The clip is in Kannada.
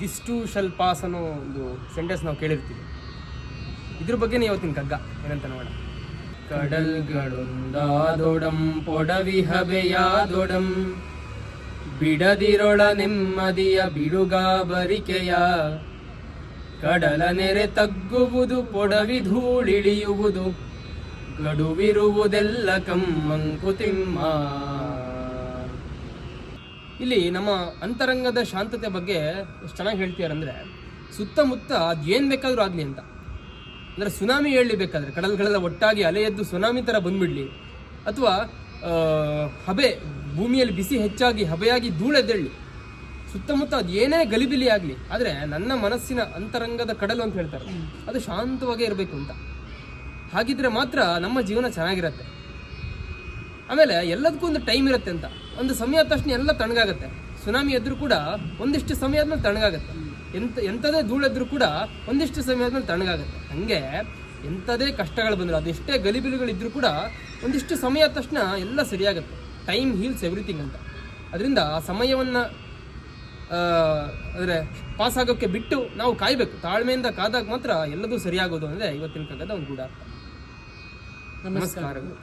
ದಿಸ್ ಟು ಶಲ್ ಪಾಸ್ ಅನ್ನೋ ಒಂದು ಸೆಂಟೆನ್ಸ್ ನಾವು ಕೇಳಿರ್ತೀವಿ. ಇದ್ರ ಬಗ್ಗೆನೇ ಇವತ್ತಿನ ಕಗ್ಗ ಏನಂತ ನೋಡ ಕಡಲ್ಗಳೊಂದಾದೊಡಂ ಪೊಡವಿಹಬೆಯಾದೊಡಂ ಬಿಡದಿರೊಳ ನೆಮ್ಮದಿಯ ಬಿಡುಗಾಬರಿಕೆಯ. ಕಡಲ ನೆರೆ ತಗ್ಗುವುದು, ಪೊಡವಿ ಧೂಳಿಳಿಯುವುದು. ಗಡುವಿರುವುದೆಲ್ಲ ಕಮ್ಮಂಕುತಿಮ್ಮ ಇಲ್ಲಿ ನಮ್ಮ ಅಂತರಂಗದ ಶಾಂತತೆ ಬಗ್ಗೆ ಎಷ್ಟು ಚೆನ್ನಾಗಿ ಹೇಳ್ತೀಯಾರಂದರೆ ಸುತ್ತಮುತ್ತ ಅದೇನು ಬೇಕಾದರೂ ಆಗಲಿ ಅಂತ. ಅಂದರೆ ಸುನಾಮಿ ಹೇಳಲಿ ಕಡಲ್ ಕಡಲ್ಗಳೆಲ್ಲ ಒಟ್ಟಾಗಿ ಅಲೆ ಎದ್ದು ಸುನಾಮಿ ಥರ ಬಂದ್ಬಿಡಲಿ. ಅಥವಾ ಹಬೆ ಭೂಮಿಯಲ್ಲಿ ಬಿಸಿ ಹೆಚ್ಚಾಗಿ, ಹಬೆಯಾಗಿ ಧೂಳೆದ್ದೇಳಿ ಸುತ್ತಮುತ್ತ ಅದು ಏನೇ ಗಲಿಬಿಲಿ ಆಗಲಿ, ಆದರೆ ನನ್ನ ಮನಸ್ಸಿನ ಅಂತರಂಗದ ಕಡಲು ಅಂತ ಹೇಳ್ತಾರೆ. ಅದು ಶಾಂತವಾಗೇ ಇರಬೇಕು ಅಂತ. ಹಾಗಿದ್ರೆ ಮಾತ್ರ ನಮ್ಮ ಜೀವನ ಚೆನ್ನಾಗಿರತ್ತೆ. ಆಮೇಲೆ ಎಲ್ಲದಕ್ಕೂ ಒಂದು ಟೈಮ್ ಇರುತ್ತೆ ಅಂತ. ಒಂದು ಸಮಯ ಆದ ತಕ್ಷಣ ಎಲ್ಲ ತಣ್ಣಗಾಗತ್ತೆ. ಸುನಾಮಿ ಎದ್ರು ಕೂಡ ಒಂದಿಷ್ಟು ಸಮಯ ಆದ್ಮೇಲೆ ತಣ್ಣಗಾಗತ್ತೆ. ಎಂತ ಎಂಥದೇ ಧೂಳೆದ್ರು ಕೂಡ ಒಂದಿಷ್ಟು ಸಮಯ ಆದ್ಮೇಲೆ ತಣ್ಣಗಾಗತ್ತೆ. ಹಂಗೆ ಎಂಥದೇ ಕಷ್ಟಗಳು ಬಂದ್ರು ಅದೆಷ್ಟೇ ಗಲಿಬಿಲಿಗಳಿದ್ರು ಕೂಡ ಒಂದಿಷ್ಟು ಸಮಯ ಆದ ತಕ್ಷಣ ಎಲ್ಲ ಸರಿಯಾಗತ್ತೆ. ಟೈಮ್ ಹೀಲ್ಸ್ ಎವ್ರಿಥಿಂಗ್ ಅಂತ. ಅದರಿಂದ ಆ ಸಮಯವನ್ನು ಅಂದರೆ ಪಾಸ್ ಆಗೋಕ್ಕೆ ಬಿಟ್ಟು ನಾವು ಕಾಯಬೇಕು. ತಾಳ್ಮೆಯಿಂದ ಕಾದಾಗ ಮಾತ್ರ ಎಲ್ಲದೂ ಸರಿಯಾಗೋದು ಅಂದರೆ ಇವತ್ತಿನ ಕಗದ ಒಂದು ಗೂಡ ನಮಸ್ಕಾರಗಳು.